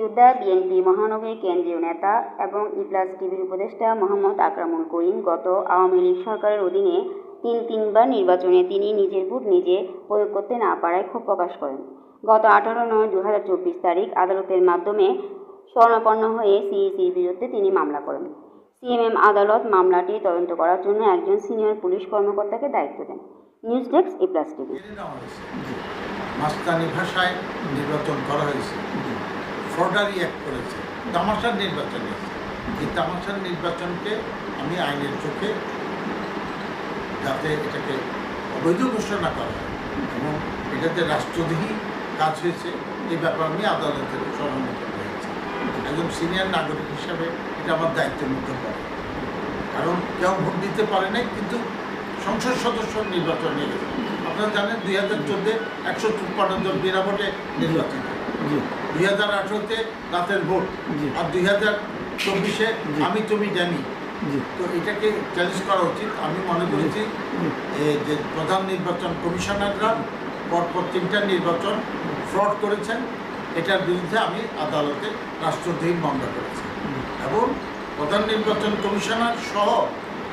মুক্তিযোদ্ধা বিএনপি মহানগরী কেন্দ্রীয় নেতা এবং ইপ্লাস টিভির উপদেষ্টা মোহাম্মদ আকরামুল করিম গত আওয়ামী লীগ সরকারের অধীনে তিন তিনবার নির্বাচনে তিনি নিজের ভোট নিজে প্রয়োগ করতে না পারায় ক্ষোভ প্রকাশ করেন। গত আঠারো নয় দু তারিখ আদালতের মাধ্যমে স্বর্ণাপন্ন হয়ে সিইসির বিরুদ্ধে তিনি মামলা করেন। সিএমএম আদালত মামলাটি তদন্ত করার জন্য একজন সিনিয়র পুলিশ কর্মকর্তাকে দায়িত্ব দেন। News desk E plus TV নেওয়া হয়েছে মাস্তানি ভাষায় নির্বাচন করা হয়েছে। ফ্রডারি অ্যাক্ট করেছে। তামাশার নির্বাচন হয়েছে। এই তামাশার নির্বাচনকে আমি আইনের চোখে যাতে এটাকে অবৈধ ঘোষণা করা হয়, এবং এটাতে রাষ্ট্রদ্রোহী কাজ হয়েছে, এই ব্যাপার আমি আদালতের সমালোচনা হয়েছে। একজন সিনিয়র নাগরিক হিসাবে এটা আমার দায়িত্বের মধ্যে পড়ে কারণ কেউ ভোট দিতে পারে নাই, কিন্তু সংসদ সদস্য নির্বাচন নিয়ে গেছে। আপনারা জানেন দুই হাজার চোদ্দে একশো চুপ্পান্ন জন বিনা ভোটে নির্বাচিত দুই হাজার আঠেরোতে রাতের ভোট আর দুই হাজার চব্বিশে আমি তুমি জানি তো এটাকে চ্যালেঞ্জ করা উচিত। আমি মনে করেছি যে প্রধান নির্বাচন কমিশনাররা পরপর তিনটা নির্বাচন ফ্রড করেছেন। এটার বিরুদ্ধে আমি আদালতে রাষ্ট্রদ্রোহী মামলা করেছি। এবং প্রধান নির্বাচন কমিশনার সহ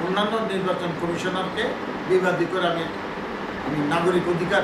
অন্যান্য নির্বাচন কমিশনারকে বিবাদী করে আমি আমি নাগরিক অধিকার।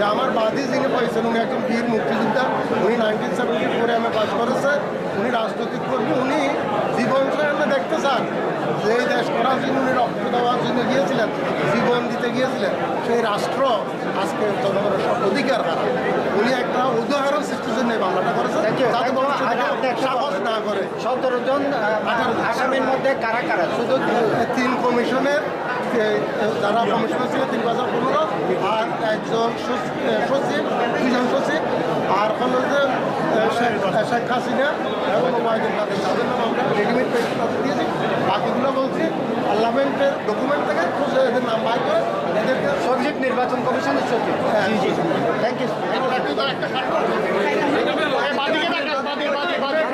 যে আমার বাদী যিনি পাইছেন উনি একজন বীর মুক্তিযোদ্ধা। উনি নাইনটিন সেভেন্টি ফোরে এম পাস করেছে। উনি রাজনৈতিক কর্মী। উনি জীবন সায়নে দেখতে চান যে এই দেশ করার জন্য উনি রক্ত দেওয়ার জন্য গিয়েছিলেন জীবন দিতে গিয়েছিলেন। সেই রাষ্ট্র আজকে জনগণের সব অধিকার হারা। উনি একটা উদাহরণ সৃষ্টির জন্য এই মামলাটা করেছে। Thank you. যাতে ভবিষ্যতে আগে আপনি একটা সাহস না করে। সতেরো জন আসামির মধ্যে কারা কারা? শুধু তিন কমিশনের যারা কমিশনার ছিল তিন হাজার পনেরো। আর একজন সচিব দুজন সচিব আর হলো যে শেখ হাসিনা এবং ওবায়দুল কাদের। তাদের নাম আমরা রেডিমেড পেয়েছি তাদের দিয়েছি বাকিগুলো বলছি পার্লামেন্টের ডকুমেন্ট থেকে খুঁজে এদের নাম বাই করে এদেরকে সচিব নির্বাচন কমিশনের সচিব। হ্যাঁ, থ্যাংক ইউ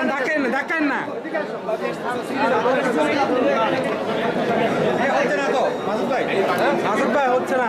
ডাকেন ডাকেন না। ভাই? মাসুদ ভাই হচ্ছে না।